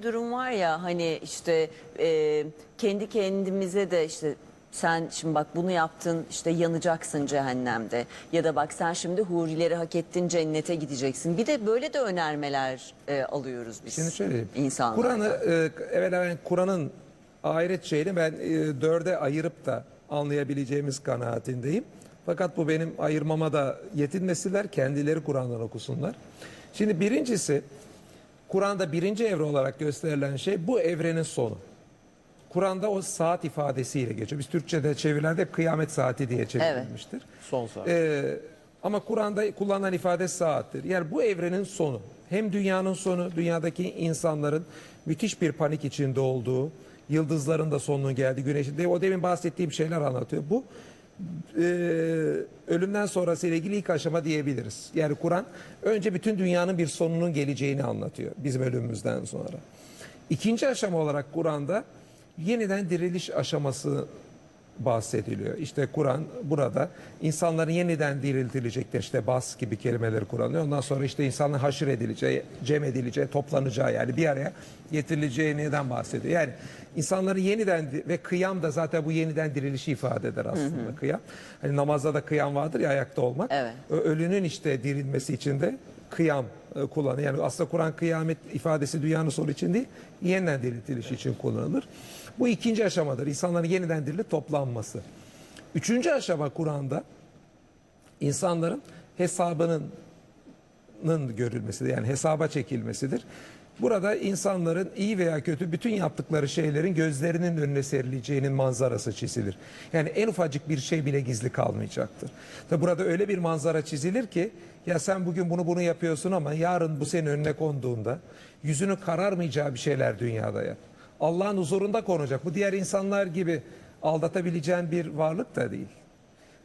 bir durum var ya hani işte e, kendi kendimize de işte sen şimdi bak bunu yaptın işte yanacaksın cehennemde ya da bak sen şimdi hurileri hak ettin cennete gideceksin. Bir de böyle de önermeler e, alıyoruz biz Şimdi şöyle insanlar. Kur'an'ı e, evvela ben Kur'an'ın ahiret şeyini ben e, dörde ayırıp da anlayabileceğimiz kanaatindeyim. Fakat bu benim ayırmama da yetinmesinler, kendileri Kur'an'dan okusunlar. Şimdi birincisi Kur'an'da birinci evre olarak gösterilen şey bu evrenin sonu. Kur'an'da o saat ifadesiyle geçiyor. Biz Türkçe'de çevirilerde hep kıyamet saati diye çevrilmiştir. Son saat. Ee, ama Kur'an'da kullanılan ifade saattir. Yani bu evrenin sonu. Hem dünyanın sonu, dünyadaki insanların müthiş bir panik içinde olduğu, yıldızların da sonunun geldiği, güneşin de o demin bahsettiğim şeyler anlatıyor. Bu e, ölümden sonrası ile ilgili ilk aşama diyebiliriz. Yani Kur'an önce bütün dünyanın bir sonunun geleceğini anlatıyor bizim ölümümüzden sonra. İkinci aşama olarak Kur'an'da yeniden diriliş aşaması bahsediliyor. İşte Kur'an burada insanların yeniden diriltilecekleri işte bas gibi kelimeleri kullanıyor. Ondan sonra işte insanın haşır edileceği, cem edileceği, toplanacağı yani bir araya getirileceği neden bahsediyor. Yani insanların yeniden ve kıyam da zaten bu yeniden dirilişi ifade eder aslında kıyam. Hani namazda da kıyam vardır ya ayakta olmak. Evet. Ölünün işte dirilmesi için de kıyam kullanılır. Yani aslında Kur'an kıyamet ifadesi dünyanın sonu için değil, yeniden diriltiliş için kullanılır. Bu ikinci aşamadır. İnsanların yeniden dirilip toplanması. Üçüncü aşama Kur'an'da insanların hesabının nın görülmesidir. Yani hesaba çekilmesidir. Burada insanların iyi veya kötü bütün yaptıkları şeylerin gözlerinin önüne serileceğinin manzarası çizilir. Yani en ufacık bir şey bile gizli kalmayacaktır. Tabi burada öyle bir manzara çizilir ki ya sen bugün bunu bunu yapıyorsun ama yarın bu senin önüne konduğunda yüzünün kararmayacağı bir şeyler dünyada yap. Allah'ın huzurunda konacak. Bu diğer insanlar gibi aldatabileceğin bir varlık da değil.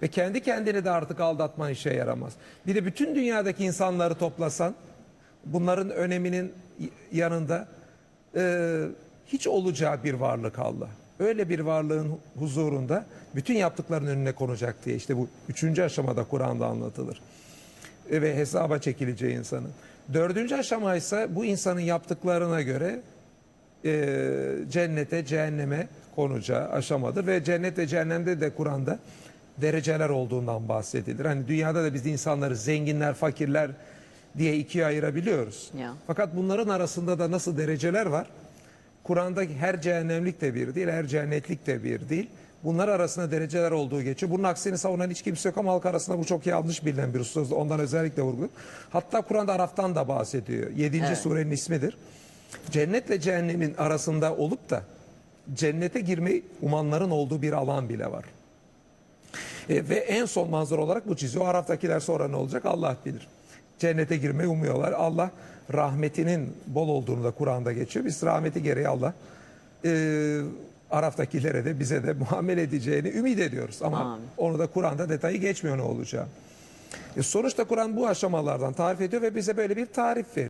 Ve kendi kendini de artık aldatman işe yaramaz. Bir de bütün dünyadaki insanları toplasan bunların öneminin yanında e, hiç olacağı bir varlık Allah. Öyle bir varlığın huzurunda bütün yaptıkların önüne konacak diye işte bu üçüncü aşamada Kur'an'da anlatılır. E, ve hesaba çekileceği insanın. Dördüncü aşama ise bu insanın yaptıklarına göre e, cennete, cehenneme konacağı aşamadır. Ve cennet ve cehennemde de Kur'an'da dereceler olduğundan bahsedilir. Hani dünyada da biz insanları zenginler, fakirler diye ikiye ayırabiliyoruz. Ya. Fakat bunların arasında da nasıl dereceler var? Kur'an'da her cehennemlik de bir değil, her cennetlik de bir değil. Bunlar arasında dereceler olduğu geçiyor. Bunun aksini savunan hiç kimse yok ama halk arasında bu çok yanlış bilinen bir husus. Ondan özellikle vurgu. Hatta Kur'an'da Araf'tan da bahsediyor. 7. Evet. surenin ismidir. Cennetle cehennemin arasında olup da cennete girmeyi umanların olduğu bir alan bile var. E, ve en son manzara olarak bu çiziyor. Araf'takiler sonra ne olacak Allah bilir. Cennete girmeyi umuyorlar. Allah rahmetinin bol olduğunu da Kur'an'da geçiyor. Biz rahmeti gereği Allah e, Araf'takilere de bize de muamele edeceğini ümit ediyoruz. Ama Amin. onu da Kur'an'da detayı geçmiyor ne olacağı. E, sonuçta Kur'an bu aşamalardan tarif ediyor ve bize böyle bir tarif veriyor.